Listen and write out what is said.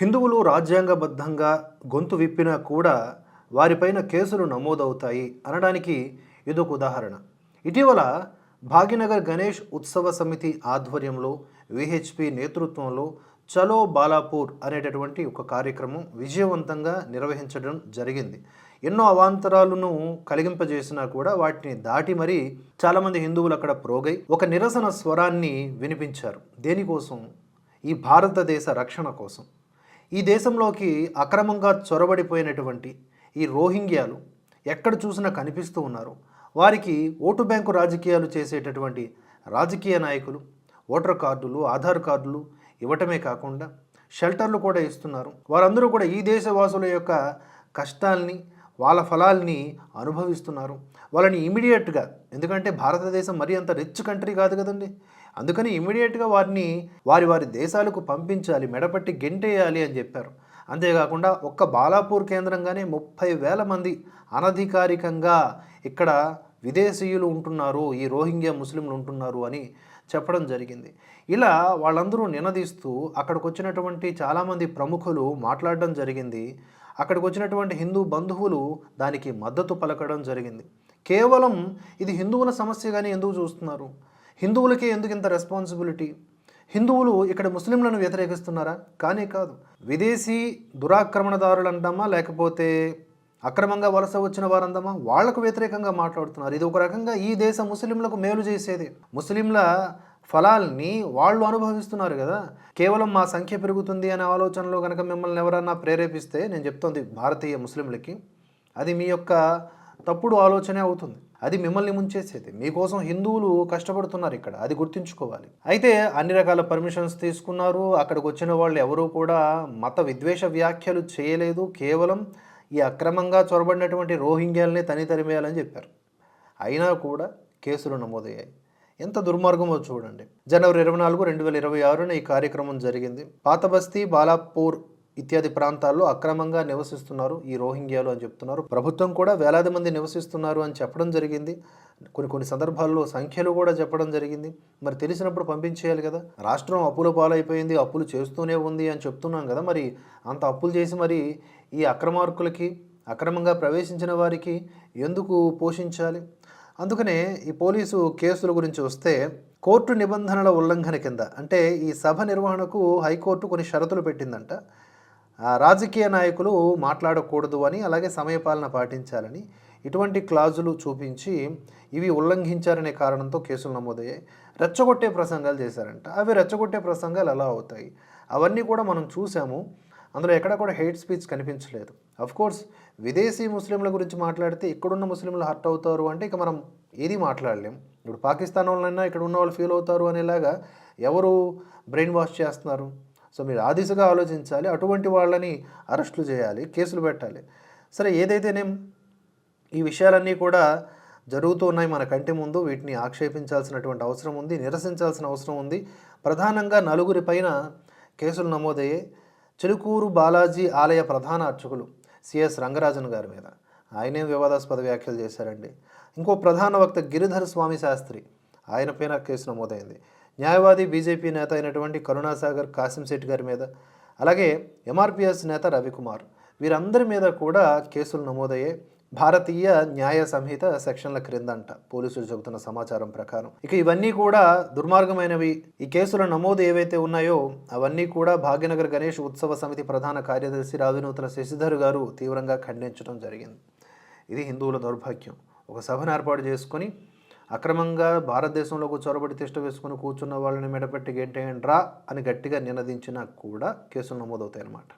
హిందువులు రాజ్యాంగబద్ధంగా గొంతు విప్పినా కూడా వారిపైన కేసులు నమోదవుతాయి అనడానికి ఇదొక ఉదాహరణ. ఇటీవల భాగ్యనగర్ గణేష్ ఉత్సవ సమితి ఆధ్వర్యంలో విహెచ్పి నేతృత్వంలో చలో బాలాపూర్ అనేటటువంటి ఒక కార్యక్రమం విజయవంతంగా నిర్వహించడం జరిగింది. ఎన్నో అవాంతరాలను కలిగింపజేసినా కూడా వాటిని దాటి మరీ చాలామంది హిందువులు అక్కడ ప్రోగై ఒక నిరసన స్వరాన్ని వినిపించారు. దేనికోసం? ఈ భారతదేశ రక్షణ కోసం. ఈ దేశంలోకి అక్రమంగా చొరబడిపోయినటువంటి ఈ రోహింగ్యాలు ఎక్కడ చూసినా కనిపిస్తూ ఉన్నారు. వారికి ఓటు బ్యాంకు రాజకీయాలు చేసేటటువంటి రాజకీయ నాయకులు ఓటర్ కార్డులు ఆధార్ కార్డులు ఇవ్వటమే కాకుండా షెల్టర్లు కూడా ఇస్తున్నారు. వారందరూ కూడా ఈ దేశవాసుల యొక్క కష్టాల్ని వాళ్ళ ఫలాల్ని అనుభవిస్తున్నారు. వాళ్ళని ఇమీడియట్గా ఎందుకంటే భారతదేశం మరీ అంత రిచ్ కంట్రీ కాదు కదండి. అందుకని ఇమీడియట్గా వారిని వారి వారి దేశాలకు పంపించాలి మెడపట్టి గెంటేయాలి అని చెప్పారు. అంతేకాకుండా ఒక్క బాలాపూర్ కేంద్రంగానే ముప్పై వేల మంది అనధికారికంగా ఇక్కడ విదేశీయులు ఉంటున్నారు ఈ రోహింగ్యా ముస్లింలు ఉంటున్నారు అని చెప్పడం జరిగింది. ఇలా వాళ్ళందరూ నినదీస్తూ అక్కడికి వచ్చినటువంటి చాలామంది ప్రముఖులు మాట్లాడడం జరిగింది. అక్కడికి వచ్చినటువంటి హిందూ బంధువులు దానికి మద్దతు పలకడం జరిగింది. కేవలం ఇది హిందువుల సమస్యగానే ఎందుకు చూస్తున్నారు? హిందువులకే ఎందుకు ఇంత రెస్పాన్సిబిలిటీ హిందువులు ఇక్కడ ముస్లింలను వ్యతిరేకిస్తున్నారా? కానీ కాదు. విదేశీ దురాక్రమణదారులు అంటామా లేకపోతే అక్రమంగా వలస వచ్చిన వారందమా? వాళ్ళకు వ్యతిరేకంగా మాట్లాడుతున్నారు. ఇది ఒక రకంగా ఈ దేశ ముస్లింలకు మేలు చేసేది. ముస్లింల ఫలాల్ని వాళ్ళు అనుభవిస్తున్నారు కదా. కేవలం మా సంఖ్య పెరుగుతుంది అనే ఆలోచనలో కనుక మిమ్మల్ని ఎవరన్నా ప్రేరేపిస్తే నేను చెప్తోంది భారతీయ ముస్లింలకి అది మీ యొక్క తప్పుడు ఆలోచనే అవుతుంది. అది మిమ్మల్ని ముంచేసేది. మీకోసం హిందువులు కష్టపడుతున్నారు ఇక్కడ అది గుర్తుంచుకోవాలి. అయితే అన్ని రకాల పర్మిషన్స్ తీసుకున్నారు. అక్కడికి వచ్చిన వాళ్ళు ఎవరూ కూడా మత విద్వేష వ్యాఖ్యలు చేయలేదు. కేవలం ఈ అక్రమంగా చొరబడినటువంటి రోహింగ్యాలని తనితరిమేయాలని చెప్పారు. అయినా కూడా కేసులు నమోదయ్యాయి. ఎంత దుర్మార్గమో చూడండి. జనవరి ఇరవై నాలుగు రెండు వేల ఇరవై ఆరున ఈ కార్యక్రమం జరిగింది. పాత బస్తీ బాలాపూర్ ఇత్యాది ప్రాంతాల్లో అక్రమంగా నివసిస్తున్నారు ఈ రోహింగ్యాలు అని చెప్తున్నారు. ప్రభుత్వం కూడా వేలాది మంది నివసిస్తున్నారు అని చెప్పడం జరిగింది. కొన్ని కొన్ని సందర్భాల్లో సంఖ్యలు కూడా చెప్పడం జరిగింది. మరి తెలిసినప్పుడు పంపించేయాలి కదా. రాష్ట్రం అప్పుల పాలైపోయింది అప్పులు చేస్తూనే ఉంది అని చెప్తున్నాం కదా మరి. అంత అప్పులు చేసి మరి ఈ అక్రమార్కులకి అక్రమంగా ప్రవేశించిన వారికి ఎందుకు పోషించాలి? అందుకనే ఈ పోలీసు కేసుల గురించి వస్తే కోర్టు నిబంధనల ఉల్లంఘన కింద అంటే ఈ సభ నిర్వహణకు హైకోర్టు కొన్ని షరతులు పెట్టిందంట. రాజకీయ నాయకులు మాట్లాడకూడదు అని అలాగే సమయపాలన పాటించాలని ఇటువంటి క్లాజులు చూపించి ఇవి ఉల్లంఘించారనే కారణంతో కేసులు నమోదయ్యాయి. రెచ్చగొట్టే ప్రసంగాలు చేశారంట. అవి రెచ్చగొట్టే ప్రసంగాలు ఎలా అవుతాయి? అవన్నీ కూడా మనం చూసాము అందులో ఎక్కడ కూడా హెయిట్ స్పీచ్ కనిపించలేదు. కోర్స్ విదేశీ ముస్లింల గురించి మాట్లాడితే ఇక్కడున్న ముస్లింలు హర్ట్ అవుతారు అంటే ఇక మనం ఏది మాట్లాడలేం. ఇప్పుడు పాకిస్తాన్ వాళ్ళైనా ఇక్కడ ఉన్న వాళ్ళు ఫీల్ అవుతారు అనేలాగా ఎవరు బ్రెయిన్ వాష్ చేస్తున్నారు? సో మీరు ఆ దిశగా ఆలోచించాలి అటువంటి వాళ్ళని అరెస్టులు చేయాలి కేసులు పెట్టాలి. సరే ఏదైతేనేం ఈ విషయాలన్నీ కూడా జరుగుతూ ఉన్నాయి మన కంటి ముందు వీటిని ఆక్షేపించాల్సినటువంటి అవసరం ఉంది నిరసించాల్సిన అవసరం ఉంది. ప్రధానంగా నలుగురి పైన కేసులు నమోదయ్యాయి. చిలుకూరు బాలాజీ ఆలయ ప్రధాన అర్చకులు సిఎస్ రంగరాజన్ గారి మీద. ఆయనే వివాదాస్పద వ్యాఖ్యలు చేశారండి. ఇంకో ప్రధాన వక్త గిరిధర స్వామి శాస్త్రి ఆయన పైన కేసు నమోదైంది. న్యాయవాది బీజేపీ నేత అయినటువంటి కరుణాసాగర్ కాసిం శెట్టి గారి మీద అలాగే ఎంఆర్పిఎస్ నేత రవికుమార్ వీరందరి మీద కూడా కేసులు నమోదయ్యే భారతీయ న్యాయ సంహిత సెక్షన్ల క్రిందంట పోలీసులు చెబుతున్న సమాచారం ప్రకారం. ఇక ఇవన్నీ కూడా దుర్మార్గమైనవి. ఈ కేసుల నమోదు ఏవైతే ఉన్నాయో అవన్నీ కూడా భాగ్యనగర్ గణేష్ ఉత్సవ సమితి ప్రధాన కార్యదర్శి రావినూతల శశిధర్ గారు తీవ్రంగా ఖండించడం జరిగింది. ఇది హిందువుల దౌర్భాగ్యం. ఒక సభను ఏర్పాటు చేసుకొని అక్రమంగా భారతదేశంలోకి చొరబడి తిష్ట వేసుకుని కూర్చున్న వాళ్ళని మెడపెట్టి గెంటేయండి రా అని గట్టిగా నినదించినా కూడా కేసులు నమోదవుతాయన్నమాట.